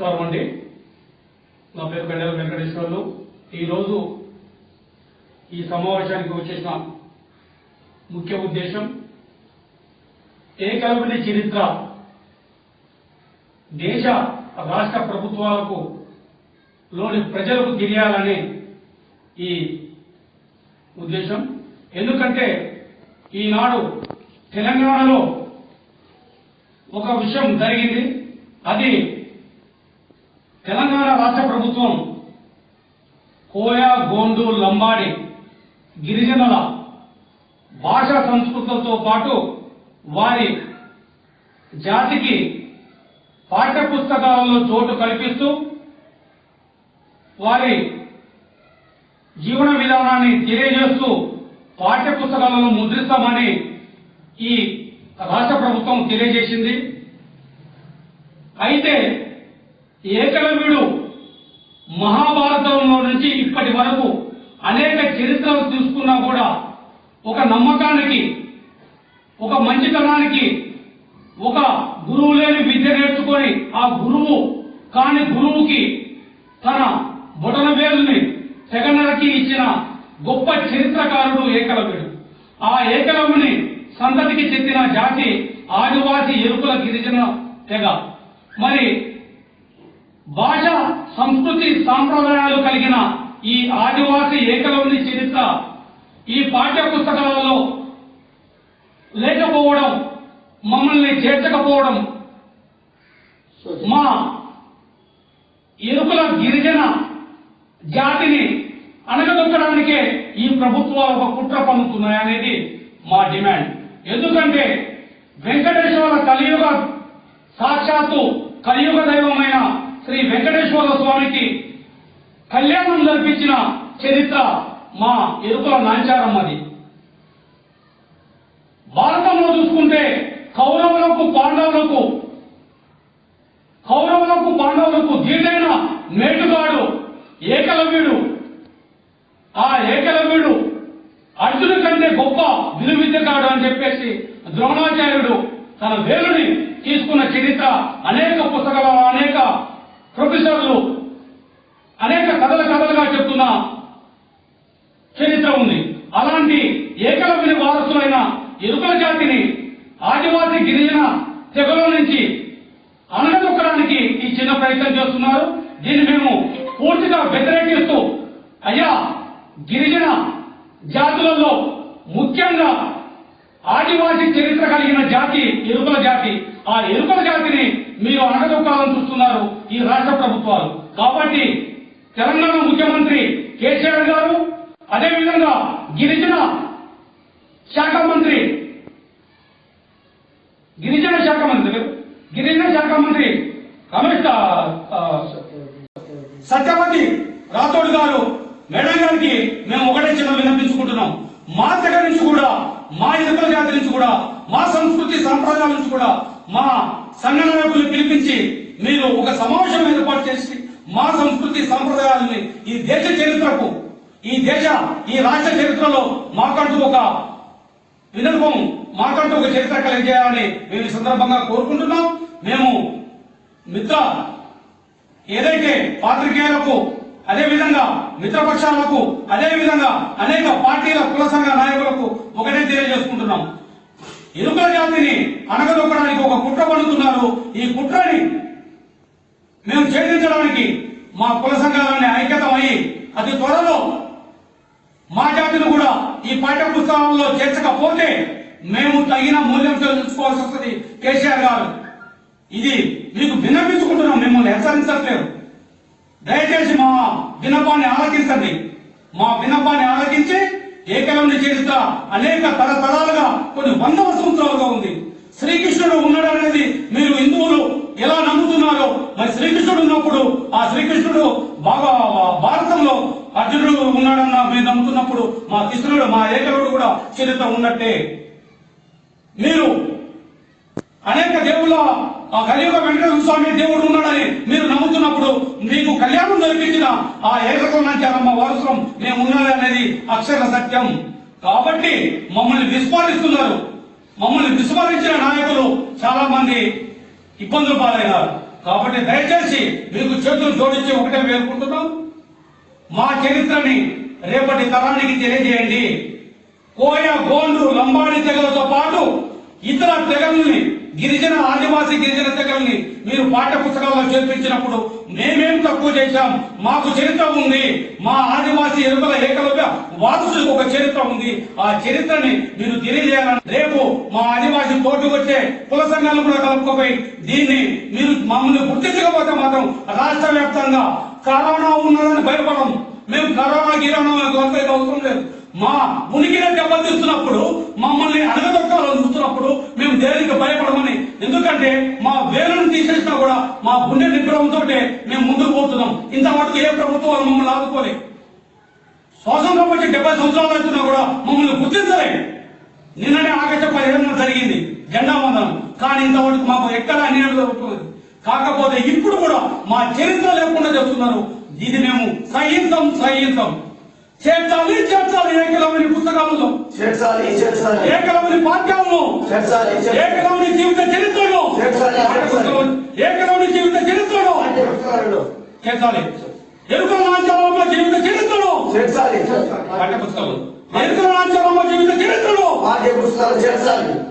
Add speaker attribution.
Speaker 1: నమస్కారం అండి నా పేరు గండెల వెంకటేశ్వర్లు. ఈరోజు ఈ సమావేశానికి వచ్చేసిన ముఖ్య ఉద్దేశం ఏకలవ్య చరిత్ర దేశ రాష్ట్ర ప్రభుత్వాలకు లోని ప్రజలకు తెలియాలనే ఈ ఉద్దేశం. ఎందుకంటే ఈనాడు తెలంగాణలో ఒక విషయం జరిగింది. అది తెలంగాణ రాష్ట్ర ప్రభుత్వం కోయా గోండు లంబాడి గిరిజనుల భాషా సంస్కృతులతో పాటు వారి జాతికి పాఠ్య పుస్తకాలలో చోటు కల్పిస్తూ వారి జీవన విధానాన్ని తెలియజేస్తూ పాఠ్య పుస్తకాలను ముద్రిస్తామని ఈ రాష్ట్ర ప్రభుత్వం తెలియజేసింది. అయితే ఏకలవ్యుడు మహాభారతంలో నుంచి ఇప్పటి వరకు అనేక చరిత్రలు తీసుకున్నా కూడా ఒక నమ్మకానికి ఒక మంచితనానికి ఒక గురువు లేని విద్య నేర్చుకొని ఆ గురువు కాని గురువుకి తన బొటన వేలుని తెగనరకి ఇచ్చిన గొప్ప చరిత్రకారుడు ఏకలవ్యుడు. ఆ ఏకలవ్యుని సంతతికి చెందిన జాతి ఆదివాసి ఎరుకుల గిరిజన తెగ. మరి భాష సంస్కృతి సాంప్రదాయాలు కలిగిన ఈ ఆదివాసి ఏకలవ్య చరిత్ర. ఈ పాఠ్య పుస్తకాలలో లేకపోవడం మమ్మల్ని చేర్చకపోవడం మా ఎరుకుల గిరిజన జాతిని అనగదొక్కడానికే ఈ ప్రభుత్వాలు ఒక కుట్ర పన్నుతున్నాయనేది మా డిమాండ్. ఎందుకంటే వెంకటేశ్వర కలియుగ సాక్షాత్తు కలియుగ దైవమైన శ్రీ వెంకటేశ్వర స్వామికి కళ్యాణం జరిపించిన చరిత్ర మా ఎరుకల నాంచారమ్మది భారతంలో చూసుకుంటే కౌరవులకు పాండవులకు కౌరవులకు పాండవులకు ధీటైన మేటుగాడు ఏకలవ్యుడు. ఆ ఏకలవ్యుడు అర్జును కంటే గొప్ప విలువిద్యగాడు అని చెప్పేసి ద్రోణాచార్యుడు తన వేలుని తీసుకున్న చరిత్ర అనేక పుస్తకాలు అనేక ప్రొఫెసర్లు అనేక కథల కథలుగా చెప్తున్న చరిత్ర ఉంది. అలాంటి ఏకలవ్యుని వారసులైన ఎరుకల జాతిని ఆదివాసి గిరిజన తెగలో నుంచి అనగదొక్కడానికి ఈ చిన్న ప్రయత్నం చేస్తున్నారు. దీన్ని మేము పూర్తిగా వ్యతిరేకిస్తూ అయ్యా గిరిజన జాతులలో ముఖ్యంగా ఆదివాసి చరిత్ర కలిగిన జాతి ఎరుకల జాతి. ఆ ఎరుకల జాతిని మీరు అనగదొక్కాలని చూస్తున్నారు ఈ రాష్ట్ర ప్రభుత్వాలు. కాబట్టి తెలంగాణ ముఖ్యమంత్రి కేసీఆర్ గారు అదేవిధంగా గిరిజన శాఖ మంత్రి గిరిజన శాఖ మంత్రి గిరిజన శాఖ మంత్రి రమేష్ ఆ, సత్యవతి రాథోడ్ గారు మేడం గారికి మేము ఒకటే చిన్న విన్నపించుకుంటున్నాం. మా దగ్గర నుంచి కూడా మా ఎదుగుల జాతి నుంచి కూడా మా సంస్కృతి సంప్రదాయాల నుంచి కూడా మా సంఘ నాయకులు పిలిపించి మీరు ఒక సమావేశం ఏర్పాటు చేసి మా సంస్కృతి సాంప్రదాయాలని ఈ దేశ చరిత్రకు ఈ దేశ ఈ రాష్ట్ర చరిత్రలో మాకంటూ ఒక వినర్భం మాకంటూ ఒక చరిత్ర కలిగజేయాలని మేము ఈ సందర్భంగా కోరుకుంటున్నాం. మేము మిత్ర ఏదైతే పాత్రికేయులకు అదే విధంగా మిత్రపక్షాలకు అదే విధంగా అనేక పార్టీల కుల సంఘ నాయకులకు ఒకటే తెలియజేసుకుంటున్నాం. ఎలుకల జాతిని అనగదొక్కడానికి ఒక కుట్ర పడుతున్నారు. ఈ కుట్రని మేము ఛేదించడానికి మా కుల సంఘాలన్నీ ఐక్యతమయ్యి అతి త్వరలో మా జాతిని కూడా ఈ పాఠ్య పుస్తకంలో చేర్చకపోతే మేము తగిన మూల్యం చెల్లించుకోవాల్సి వస్తుంది. కేసీఆర్ గారు ఇది మీకు విన్నపించుకుంటున్నాం మిమ్మల్ని హెచ్చరించట్లేదు. దయచేసి మా విన్నపాన్ని ఆలకించండి. మా విన్నపాన్ని ఆలకించి ఏకలవ్య చేస్తా అనేక తరతరాలుగా కొన్ని వందల సంవత్సరాలుగా ఉంది శ్రీకృష్ణుడు ఉన్నాడు అనేది మీరు హిందువులు ఎలా నమ్ముతున్నారో మరి శ్రీకృష్ణుడు ఉన్నప్పుడు ఆ శ్రీకృష్ణుడు బాగా భారతంలో అర్జునుడు ఉన్నాడన్న మీరు నమ్ముతున్నప్పుడు మా కృష్ణుడు మా ఏకరుడు కూడా చరిత్ర ఉన్నట్టే. మీరు అనేక దేవుళ్ళ ఆ కలియుగ వెంకటేశ్వర స్వామి దేవుడు ఉన్నాడని మీరు నమ్ముతున్నప్పుడు మీకు కళ్యాణం జరిపించిన ఆ ఏకకోణాచారమ్మ వారసం మేము ఉన్నది అనేది అక్షర సత్యం. కాబట్టి మమ్మల్ని విస్మరిస్తున్నారు. మమ్మల్ని విస్మరించిన నాయకులు చాలా మంది ఇబ్బందులు పాలైనారు. కాబట్టి దయచేసి మీకు చేతులు జోడించి ఒకటే వేడుకుంటున్నాం. మా చరిత్రని రేపటి తరానికి తెలియజేయండి. కోయ గోండ్రు లంబాడి తెగలతో పాటు ఇతర తెగల్ని గిరిజన ఆదివాసీ గిరిజన తెగల్ని మీరు పాఠ్య పుస్తకాల్లో చేర్పించినప్పుడు మేమేం తక్కువ చేశాం? మాకు చరిత్ర ఉంది. మా ఆదివాసీ ఎరుకల ఏకలవ్య వారసులకు ఒక చరిత్ర ఉంది. ఆ చరిత్రని మీరు తెలియజేయాలని రేపు మా ఆదివాసీ తోటి వచ్చే కుల సంఘాలను కూడా కలుపుకోపోయి దీన్ని మీరు మమ్మల్ని గుర్తించకపోతే మాత్రం రాష్ట్ర వ్యాప్తంగా కరోనా ఉన్నదని భయపడం. మేము కరోనా గిరోనా అవసరం లేదు. మా ఉనికిని దెబ్బతీస్తున్నప్పుడు మమ్మల్ని అడగదొక్కాలని చూస్తున్నప్పుడు మేము దేనికి భయపడమని ఎందుకంటే మా చేసినా కూడా మా గుండె నిగ్రహంతో మేము ముందుకు పోతున్నాం. ఇంతవరకు ఏ ప్రభుత్వం మమ్మల్ని ఆదుకోలేదు స్వాతంత్రం వచ్చి డెబ్బై సంవత్సరాలు అవుతున్నా కూడా మమ్మల్ని గుర్తించలేదు నిన్ననే ఆగస్టు పదిహేను జరిగింది జెండా వందనం. కానీ ఇంతవరకు మాకు ఎక్కడ అన్యాయం జరుగుతుంది కాకపోతే ఇప్పుడు కూడా మా చరిత్ర లేకుండా చెప్తున్నారు. ఇది మేము సహించం సహించం చేర్చాలి చేర్చాలి ఏకలవని పుస్తకాలలో.
Speaker 2: చేర్చాలి చేర్చాలి.
Speaker 1: ఏకలవని పాఠ్యాలను
Speaker 2: చేర్చాలి
Speaker 1: ఏకలవని జీవిత చరిత్రలో.
Speaker 2: చేర్చాలి.
Speaker 1: ఏకలవని జీవిత చరిత్రలో. చేర్చాలి. ఎరుకల లాంఛనంలో జీవిత చరిత్రలో.
Speaker 2: చేర్చాలి
Speaker 1: పాఠ్య పుస్తకాలు ఎరుకల లాంఛనంలో జీవిత చరిత్రలో.
Speaker 2: పాఠ్య పుస్తకాలు చేర్చాలి.